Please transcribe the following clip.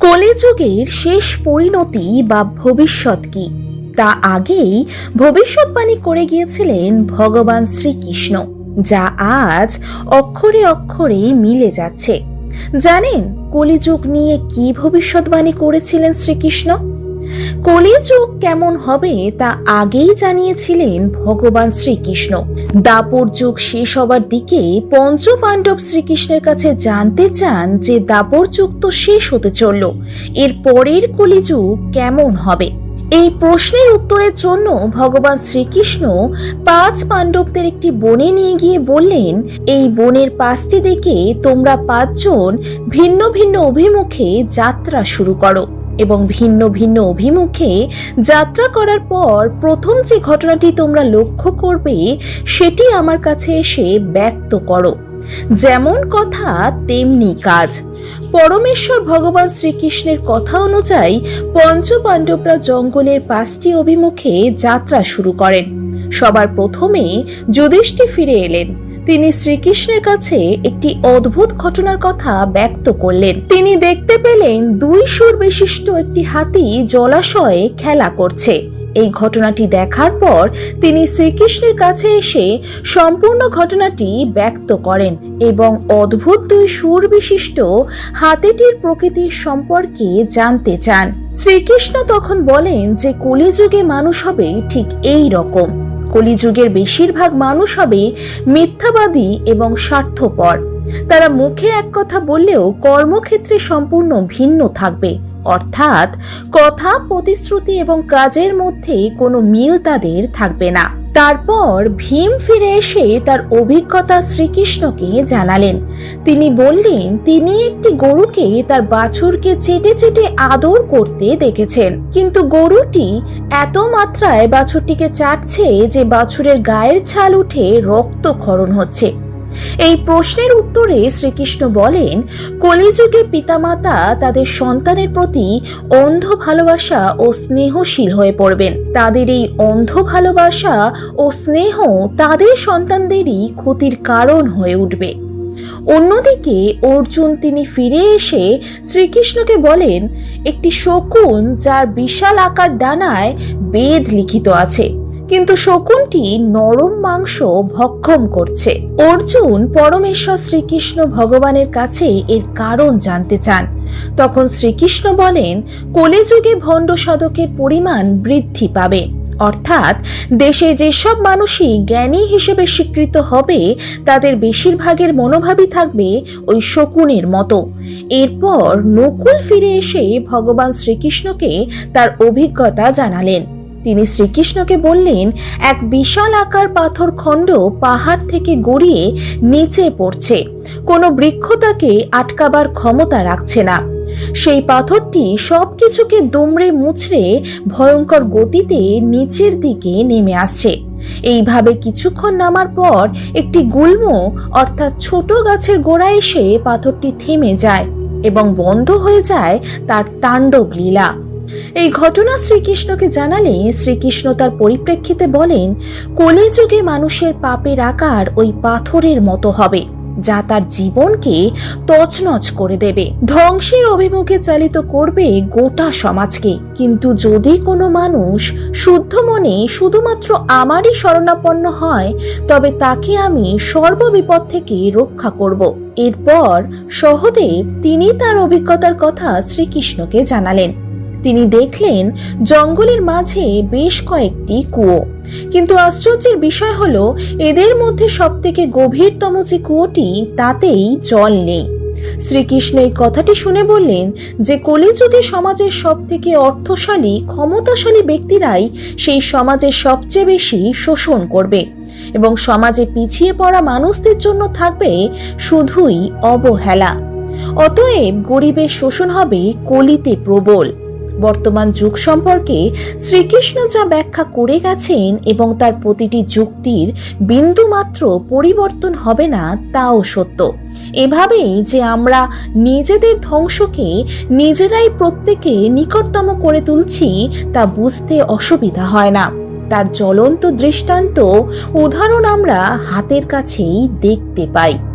কলিযুগের শেষ পরিণতি বা ভবিষ্যৎ কি? তা আগেই ভবিষ্যৎবাণী করে গিয়েছিলেন ভগবান শ্রীকৃষ্ণ, যা আজ অক্ষরে অক্ষরে মিলে যাচ্ছে। জানেন কলিযুগ নিয়ে কি ভবিষ্যৎবাণী করেছিলেন শ্রীকৃষ্ণ? কলিযুগ কেমন হবে তা আগেই জানিয়েছিলেন ভগবান শ্রীকৃষ্ণ। দাপর যুগ শেষ হবার দিকে পঞ্চ পাণ্ডব শ্রীকৃষ্ণের কাছে জানতে চান যে দাপর যুগ তো শেষ হতে চলল, এর পরের কলিযুগ কেমন হবে? এই প্রশ্নের উত্তরের জন্য ভগবান শ্রীকৃষ্ণ পাঁচ পাণ্ডবদের একটি বনে নিয়ে গিয়ে বললেন, এই বনের পাঁচটি দিকে তোমরা পাঁচজন ভিন্ন ভিন্ন অভিমুখে যাত্রা শুরু করো। এবং ভিন্ন ভিন্ন অভিমুখে যাত্রা করার পর প্রথম যে ঘটনাটি তোমরা লক্ষ্য করবে, সেটি আমার কাছে এসে ব্যক্ত করো। যেমন কথা, তেমনি কাজ। পরমেশ্বর ভগবান শ্রীকৃষ্ণের কথা অনুযায়ী পঞ্চ পাণ্ডবরা জঙ্গলের পাঁচটি অভিমুখে যাত্রা শুরু করেন। সবার প্রথমে যুধিষ্ঠি ফিরে এলেন। তিনি শ্রীকৃষ্ণের কাছে একটি অদ্ভুত ঘটনার কথা ব্যক্ত করলেন। তিনি দেখতে পেলেন দুই সুর বিশিষ্ট একটি হাতি জলাশয়ে খেলা করছে। এই ঘটনাটি দেখার পর তিনি শ্রীকৃষ্ণের কাছে এসে সম্পূর্ণ ঘটনাটি ব্যক্ত করেন এবং অদ্ভুত দুই সুর বিশিষ্ট হাতিটির প্রকৃতির সম্পর্কে জানতে চান। শ্রীকৃষ্ণ তখন বলেন যে কলিযুগে মানুষ হবে ঠিক এই রকম। কলিযুগের বেশিরভাগ মানুষ হবে মিথ্যাবাদী এবং স্বার্থপর। তারা মুখে এক কথা বললেও কর্মক্ষেত্রে সম্পূর্ণ ভিন্ন থাকবে। অর্থাৎ কথা, প্রতিশ্রুতি এবং কাজের মধ্যে কোনো মিল তাদের থাকবে না। তারপর ভীম ফিরে এসে তার অভিজ্ঞতা শ্রীকৃষ্ণকে জানালেন। তিনি বললেন, তিনি একটি গরুকে তার বাছুরকে চেটে চেটে আদর করতে দেখেছেন। কিন্তু গরুটি এত মাত্রায় বাছুরটিকে চাটছে যে বাছুরের গায়ের ছাল উঠে রক্তক্ষরণ হচ্ছে। এই প্রশ্নের উত্তরে শ্রীকৃষ্ণ বলেন, কলিযুগে পিতামাতা তাদের সন্তানের প্রতি অন্ধ ভালোবাসা ও স্নেহশীল হয়ে পড়বেন। তাদের এই অন্ধ ভালোবাসা ও স্নেহ তাদের সন্তানদেরই ক্ষতির কারণ হয়ে উঠবে। অন্যদিকে অর্জুন তিনি ফিরে এসে শ্রীকৃষ্ণকে বলেন, একটি শকুন যার বিশাল আকার ডানায় বেদ লিখিত আছে কিন্তু শকুনটি নরম মাংস ভক্ষম করছে। অর্জুন পরমেশ্বর শ্রীকৃষ্ণ ভগবানের কাছে এর কারণ জানতে চান। তখন শ্রীকৃষ্ণ বলেন, কলিযুগে ভণ্ড সাধকের পরিমাণ বৃদ্ধি পাবে। অর্থাৎ দেশে যেসব মানুষই জ্ঞানী হিসেবে স্বীকৃত হবে, তাদের বেশিরভাগের মনোভাবই থাকবে ওই শকুনের মতো। এরপর নকুল ফিরে এসে ভগবান শ্রীকৃষ্ণকে তার অভিজ্ঞতা জানালেন। তিনি শ্রীকৃষ্ণকে বললেন, এক বিশাল আকার পাথর খণ্ড পাহাড় থেকে গড়িয়ে নিচে পড়ছে। কোনো বৃক্ষ তাকে আটকাবার ক্ষমতা রাখছে না। সেই পাথরটি সবকিছুকে দুমড়ে মুচড়ে ভয়ঙ্কর গতিতে নিচের দিকে নেমে আসছে। এইভাবে কিছুক্ষণ নামার পর একটি গুল্ম, অর্থাৎ ছোট গাছের গোড়া এসে পাথরটি থেমে যায় এবং বন্ধ হয়ে যায় তার তাণ্ডব লীলা। এই ঘটনা শ্রীকৃষ্ণকে জানালে শ্রীকৃষ্ণ তার পরিপ্রেক্ষিতে বলেন কলিযুগে মানুষের পাপের আকার ওই পাথরের মতো হবে, যা তার জীবনকে তছনছ করে দেবে। ধ্বংসের অভিমুখে চালিত করবে গোটা সমাজকে। কিন্তু যদি কোনো মানুষ শুদ্ধ মনে শুধুমাত্র আমারই শরণাপন্ন হয়, তবে তাকে আমি সর্ববিপদ থেকে রক্ষা করব। এরপর সহদেব তিনি তার অভিজ্ঞতার কথা শ্রীকৃষ্ণকে জানালেন। তিনি দেখলেন জঙ্গলের মাঝে বেশ কয়েকটি কুয়ো। কিন্তু আশ্চর্যের বিষয় হলো, এদের মধ্যে সবথেকে গভীরতম যে কুয়োটি, তাতেই জল নেই। শ্রীকৃষ্ণ এই কথাটি শুনে বললেন যে, কলিযুগে সমাজের সব থেকে অর্থশালী, ক্ষমতাশালী ব্যক্তিরাই সেই সমাজের সবচেয়ে বেশি শোষণ করবে এবং সমাজে পিছিয়ে পড়া মানুষদের জন্য থাকবে শুধুই অবহেলা। অতএব গরিবের শোষণ হবে কলিতে প্রবল। বর্তমান যুগ সম্পর্কে শ্রীকৃষ্ণ যা ব্যাখ্যা করে গেছেন এবং তার প্রতিটি যুক্তির বিন্দুমাত্র পরিবর্তন হবে না, তাও সত্য। এভাবেই যে আমরা নিজেদের ধ্বংসকে নিজেরাই প্রত্যেকে নিকটতম করে তুলছি, তা বুঝতে অসুবিধা হয় না। তার জ্বলন্ত দৃষ্টান্ত উদাহরণ আমরা হাতের কাছেই দেখতে পাই।